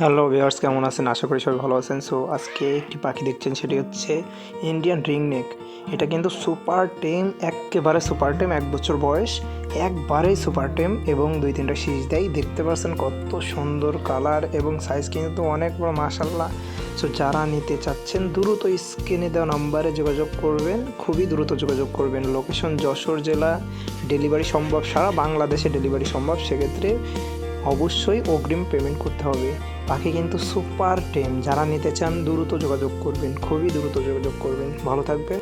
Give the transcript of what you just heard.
Hello viewers কেমন আছেন? আশা করি সবাই ভালো আছেন। সো আজকে একটি পাখি দেখছেন, সেটি হচ্ছে ইন্ডিয়ান রিংনেক এটা কিন্তু সুপার টেম একেবারে সুপার টেম এক বছর বয়স, একবারেই সুপার টেম এবং দুই তিনটা শীষ দেয়। দেখতে পাচ্ছেন কত সুন্দর কালার এবং সাইজ কিন্তু অনেক বড় মাসাল্লাহ সো যারা নিতে চাচ্ছেন, দ্রুত স্ক্রিনে দেওয়া নাম্বারে যোগাযোগ করবেন। খুবই দ্রুত যোগাযোগ করবেন। লোকেশন যশোর জেলা ডেলিভারি সম্ভব, সারা বাংলাদেশে ডেলিভারি সম্ভব। সেক্ষেত্রে অবশ্যই অগ্রিম পেমেন্ট করতে হবে। পাখি কিন্তু সুপার টেম যারা নিতে চান দ্রুত যোগাযোগ করবেন, খুবই দ্রুত যোগাযোগ করবেন। ভালো থাকবেন।